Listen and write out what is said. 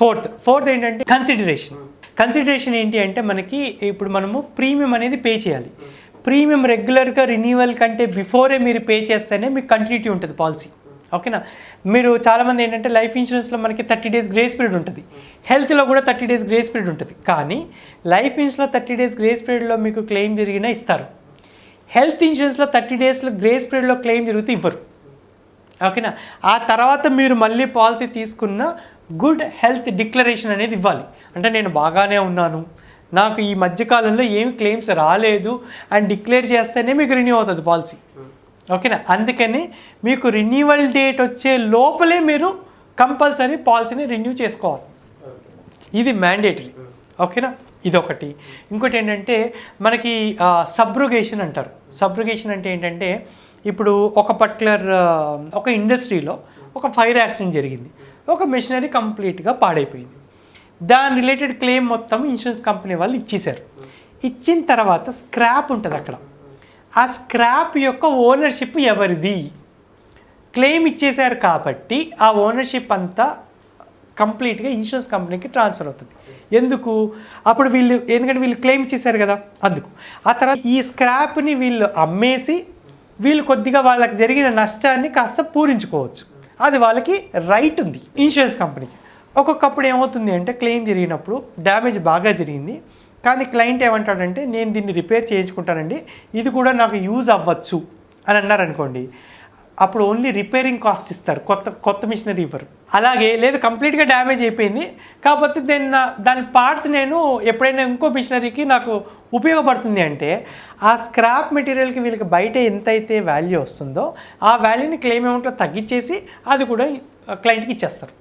Fourth fourth ఏంటంటే consideration consideration ఏంటి అంటే మనకి ఇప్పుడు మనము ప్రీమియం అనేది పే చేయాలి. ప్రీమియం రెగ్యులర్గా రిన్యూవల్ కంటే బిఫోరే మీరు పే చేస్తేనే మీకు కంటిన్యూటీ ఉంటుంది పాలసీ ఓకేనా మీరు చాలామంది ఏంటంటే లైఫ్ ఇన్సూరెన్స్లో మనకి థర్టీ డేస్ గ్రేస్ పీరియడ్ ఉంటుంది. హెల్త్లో కూడా థర్టీ డేస్ గ్రేస్ పీరియడ్ ఉంటుంది. కానీ లైఫ్ ఇన్సూరెన్స్లో థర్టీ డేస్ గ్రేస్ పీరియడ్లో మీకు క్లెయిమ్ జరిగినా ఇస్తారు. హెల్త్ ఇన్సూరెన్స్లో థర్టీ డేస్లో గ్రేస్ పీరియడ్లో క్లెయిమ్ జరిగితే ఇవ్వరు. ఓకేనా ఆ తర్వాత మీరు మళ్ళీ పాలసీ తీసుకున్న గుడ్ హెల్త్ డిక్లరేషన్ అనేది ఇవ్వాలి. అంటే నేను బాగానే ఉన్నాను. నాకు ఈ మధ్యకాలంలో ఏమి క్లెయిమ్స్ రాలేదు. అండ్ డిక్లేర్ చేస్తేనే మీకు రిన్యూ అవుతుంది పాలసీ. ఓకేనా? అందుకని మీకు రిన్యూవల్ డేట్ వచ్చే లోపలే మీరు కంపల్సరీ పాలసీని రెన్యూ చేసుకోవాలి. ఇది మ్యాండేటరీ ఓకేనా? ఇదొకటి. ఇంకోటి ఏంటంటే మనకి సబ్రుగేషన్ అంటారు. సబ్రుగేషన్ అంటే ఏంటంటే ఇప్పుడు ఒక పర్టికులర్ ఒక ఇండస్ట్రీలో ఒక ఫైర్ యాక్సిడెంట్ జరిగింది. ఒక మెషినరీ కంప్లీట్గా పాడైపోయింది. దాని రిలేటెడ్ క్లెయిమ్ మొత్తం ఇన్సూరెన్స్ కంపెనీ వాళ్ళు ఇచ్చేశారు. ఇచ్చిన తర్వాత స్క్రాప్ ఉంటుంది అక్కడ. ఆ స్క్రాప్ యొక్క ఓనర్షిప్ ఎవరిది? క్లెయిమ్ ఇచ్చేశారు కాబట్టి ఆ ఓనర్షిప్ అంతా కంప్లీట్గా ఇన్సూరెన్స్ కంపెనీకి ట్రాన్స్ఫర్ అవుతుంది. ఎందుకు? అప్పుడు వీళ్ళు ఎందుకంటే వీళ్ళు క్లెయిమ్ ఇచ్చేశారు కదా అందుకు. ఆ తర్వాత ఈ స్క్రాప్ని వీళ్ళు అమ్మేసి వీళ్ళు కొద్దిగా వాళ్ళకి జరిగిన నష్టాన్ని కాస్త పూరించుకోవచ్చు. అది వాళ్ళకి రైట్ ఉంది. ఇన్సూరెన్స్ కంపెనీకి ఒక్కొక్కప్పుడు ఏమవుతుంది అంటే క్లెయిమ్ జరిగినప్పుడు డ్యామేజ్ బాగా జరిగింది. కానీ క్లయింట్ ఏమంటాడంటే నేను దీన్ని రిపేర్ చేయించుకుంటానండి. ఇది కూడా నాకు యూజ్ అవ్వచ్చు అని అన్నారనుకోండి. అప్పుడు ఓన్లీ రిపేరింగ్ కాస్ట్ ఇస్తారు. కొత్త కొత్త మిషనరీ ఇవ్వరు. అలాగే లేదు కంప్లీట్గా డ్యామేజ్ అయిపోయింది. కాకపోతే దాన్ని నా దాని పార్ట్స్ నేను ఎప్పుడైనా ఇంకో మిషనరీకి నాకు ఉపయోగపడుతుంది అంటే ఆ స్క్రాప్ మెటీరియల్కి వీళ్ళకి బయట ఎంతైతే వాల్యూ వస్తుందో ఆ వాల్యూని క్లెయిమ్ అమౌంట్లో తగ్గించేసి అది కూడా క్లయింట్కి ఇచ్చేస్తారు.